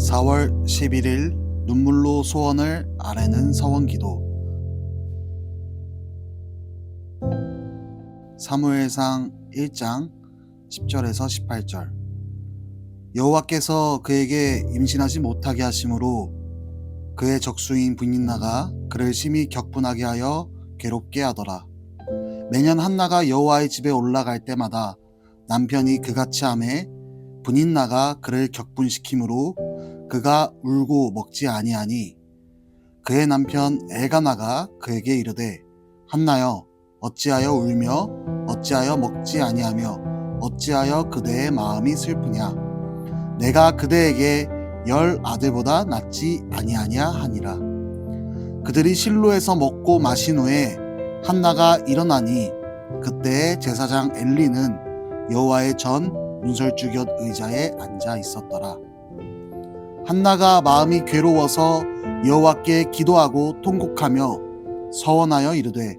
4월 11일 눈물로 소원을 아뢰는 서원기도. 사무엘상 1장 10절에서 18절. 여호와께서 그에게 임신하지 못하게 하심으로 그의 적수인 분인나가 그를 심히 격분하게 하여 괴롭게 하더라. 매년 한나가 여호와의 집에 올라갈 때마다 남편이 그같이 함에 분인나가 그를 격분시키므로 그가 울고 먹지 아니하니 그의 남편 엘가나가 그에게 이르되 한나여 어찌하여 울며 어찌하여 먹지 아니하며 어찌하여 그대의 마음이 슬프냐 내가 그대에게 열 아들보다 낫지 아니하냐 하니라 그들이 실로에서 먹고 마신 후에 한나가 일어나니 그때 제사장 엘리는 여호와의 전 문설주 곁 의자에 앉아 있었더라. 한나가 마음이 괴로워서 여호와께 기도하고 통곡하며 서원하여 이르되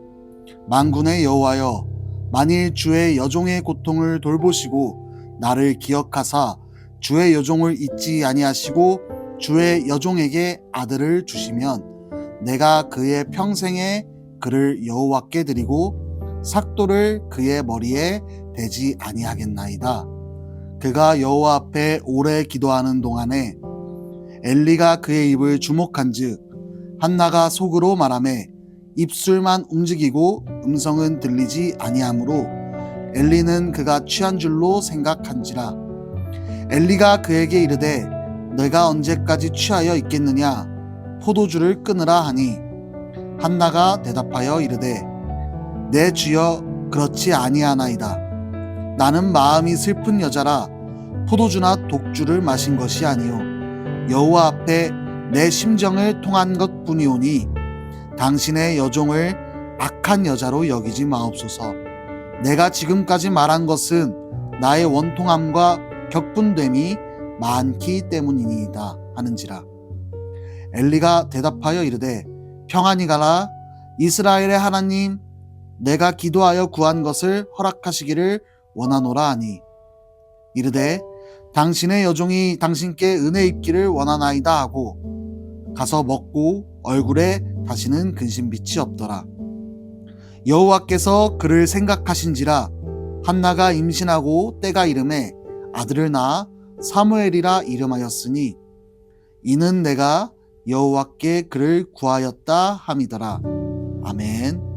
만군의 여호와여 만일 주의 여종의 고통을 돌보시고 나를 기억하사 주의 여종을 잊지 아니하시고 주의 여종에게 아들을 주시면 내가 그의 평생에 그를 여호와께 드리고 삭도를 그의 머리에 대지 아니하겠나이다. 그가 여호와 앞에 오래 기도하는 동안에 엘리가 그의 입을 주목한즉 한나가 속으로 말하매 입술만 움직이고 음성은 들리지 아니하므로 엘리는 그가 취한 줄로 생각한지라. 엘리가 그에게 이르되 내가 언제까지 취하여 있겠느냐? 포도주를 끊으라 하니. 한나가 대답하여 이르되 내 주여 그렇지 아니하나이다. 나는 마음이 슬픈 여자라 포도주나 독주를 마신 것이 아니요 여호와 앞에 내 심정을 통한 것뿐이오니 당신의 여종을 악한 여자로 여기지 마옵소서. 내가 지금까지 말한 것은 나의 원통함과 격분됨이 많기 때문이니이다 하는지라. 엘리가 대답하여 이르되 평안히 가라. 이스라엘의 하나님 내가 기도하여 구한 것을 허락하시기를 원하노라 하니. 이르되 당신의 여종이 당신께 은혜 입기를 원하나이다 하고 가서 먹고 얼굴에 다시는 근심빛이 없더라. 여호와께서 그를 생각하신지라 한나가 임신하고 때가 이름에 아들을 낳아 사무엘이라 이름하였으니 이는 내가 여호와께 그를 구하였다 함이더라. 아멘